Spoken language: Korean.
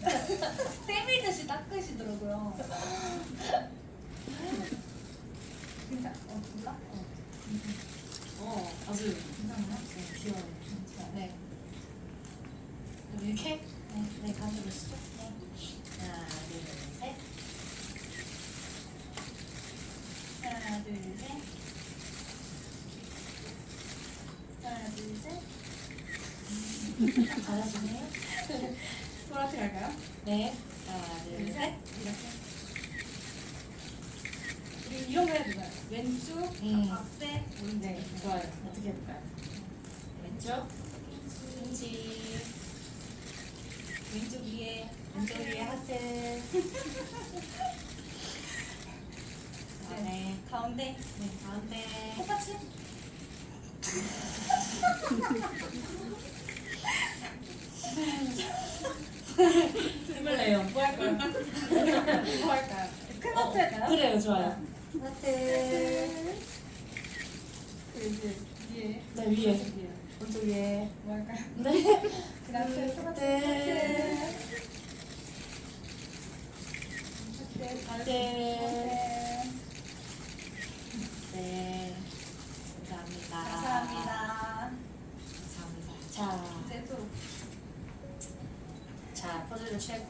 때밀듯이 닦으시더라고요. 진짜 어 진짜? 어 어, 아주 괜찮나요? 네, 귀여워요. 괜찮아요. 네. 그럼 이렇게 네. 네 가운데 보시죠. 네. 하나, 둘, 셋. 하나 둘 셋. 하나 둘 셋. 잘하시네요. 소라티 갈까요? 네. 하나, 둘, 둘 셋. 셋. 이렇게. 그리고 이런 거 해야 되나요? 왼쪽, 음. 앞에, 오른쪽. 네, 좋아요. 어떻게 해볼까요? 왼쪽, 김치. 왼쪽 위에 왼쪽 위에 하트. 아, 네. 가운데 네, 가운데. 똑같이 내요. 뭐 할까요? 뭐 할까요? 큰 하트 할까요? 그래요, 좋아요. 하트. 그 위에 네, 위에. 위에 위에. 뭐 할까요? 네. 그 똑같이 네. 하트 하트. non c'è